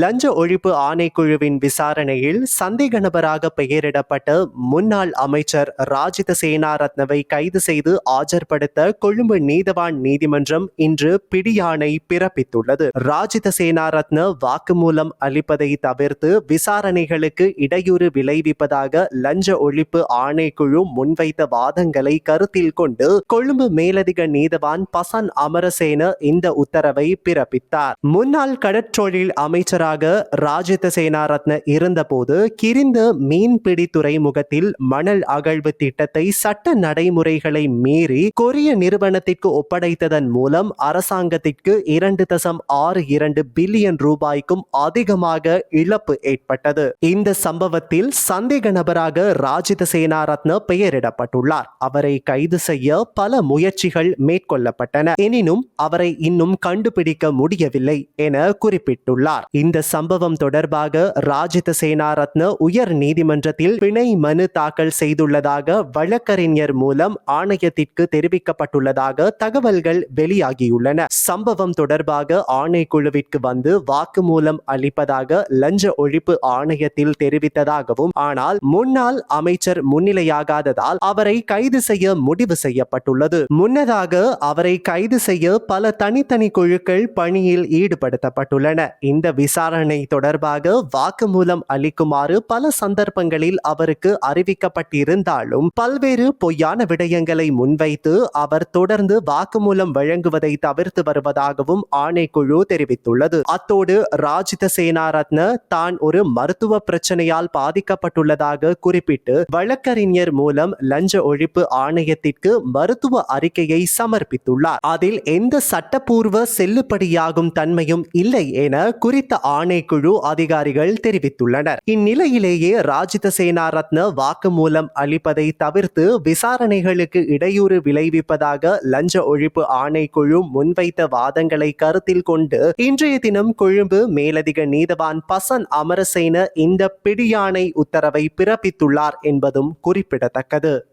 லஞ்ச ஒழிப்பு ஆணைக்குழுவின் விசாரணையில் சந்தேக நபராக பெயரிடப்பட்ட முன்னாள் அமைச்சர் ராஜித சேனாரத்னவை கைது செய்து ஆஜர்படுத்த கொழும்பு நீதவான் நீதிமன்றம் இன்று பிடியாணை பிறப்பித்துள்ளது. ராஜித சேனாரத்ன வாக்குமூலம் அளிப்பதை தவிர்த்து விசாரணைகளுக்கு இடையூறு விளைவிப்பதாக லஞ்ச ஒழிப்பு ஆணைக்குழு முன்வைத்த வாதங்களை கருத்தில் கொண்டு கொழும்பு மேலதிக நீதவான் பசன் அமரசேன இந்த உத்தரவை பிறப்பித்தார். முன்னாள் கடற்றொழில் அமைச்சர் அமைச்சராக ராஜித சேனாரத்ன இருந்தபோது கிரிந்த மீன்பிடி துறைமுகத்தில் மணல் அகழ்வு திட்டத்தை சட்ட நடைமுறைகளை மீறி கொரிய நிறுவனத்திற்கு ஒப்படைத்ததன் மூலம் அரசாங்கத்திற்கு இரண்டு தசம் ஆறு இரண்டு பில்லியன் ரூபாய்க்கும் அதிகமாக இழப்பு ஏற்பட்டது. இந்த சம்பவத்தில் சந்தேக நபராக ராஜித சேனாரத்ன பெயரிடப்பட்டுள்ளார். அவரை கைது செய்ய பல முயற்சிகள் மேற்கொள்ளப்பட்டன. எனினும் அவரை இன்னும் கண்டுபிடிக்க முடியவில்லை என குறிப்பிட்டுள்ளார். இந்த சம்பவம் தொடர்பாக ராஜித சேனாரத்ன உயர் நீதிமன்றத்தில் பிணை மனு தாக்கல் செய்துள்ளதாக வழக்கறிஞர் மூலம் ஆணையத்திற்கு தெரிவிக்கப்பட்டுள்ளதாக தகவல்கள் வெளியாகியுள்ளன. சம்பவம் தொடர்பாக ஆணைக்குழுவிற்கு வந்து வாக்குமூலம் அளிப்பதாக லஞ்ச ஒழிப்பு ஆணையத்தில் தெரிவித்ததாகவும் ஆனால் முன்னாள் அமைச்சர் முன்னிலையாகாததால் அவரை கைது செய்ய முடிவு செய்யப்பட்டுள்ளது. முன்னதாக அவரை கைது செய்ய பல தனித்தனி குழுக்கள் பணியில் ஈடுபடுத்தப்பட்டுள்ளன. இந்த விசாரணை தொடர்பாக வாக்குமூலம் அளிக்குமாறு பல சந்தர்ப்பங்களில் அவருக்கு அறிவிக்கப்பட்டிருந்தாலும் பல்வேறு பொய்யான விடயங்களை முன்வைத்து அவர் தொடர்ந்து வாக்குமூலம் வழங்குவதை தவிர்த்து வருவதாகவும் ஆணைக்குழு தெரிவித்துள்ளது. அத்தோடு ராஜித சேனாரத்ன தான் ஒரு மருத்துவ பிரச்சனையால் பாதிக்கப்பட்டுள்ளதாக குறிப்பிட்டு வழக்கறிஞர் மூலம் லஞ்ச ஒழிப்பு ஆணையத்திற்கு மருத்துவ அறிக்கையை சமர்ப்பித்துள்ளார். அதில் எந்த சட்டப்பூர்வ செல்லுபடியாகும் தன்மையும் இல்லை என குறித்த ஆணைக்குழு அதிகாரிகள் தெரிவித்துள்ளனர். இந்நிலையிலேயே ராஜித சேனாரத்ன வாக்குமூலம் அளிப்பதை தவிர்த்து விசாரணைகளுக்கு இடையூறு விளைவிப்பதாக லஞ்ச ஒழிப்பு ஆணைக்குழு முன்வைத்த வாதங்களை கருத்தில் கொண்டு இன்றைய தினம் கொழும்பு மேலதிக நீதவான் பசன் அமரசேன இந்த பிடியாணை உத்தரவை பிறப்பித்துள்ளார் என்பதும் குறிப்பிடத்தக்கது.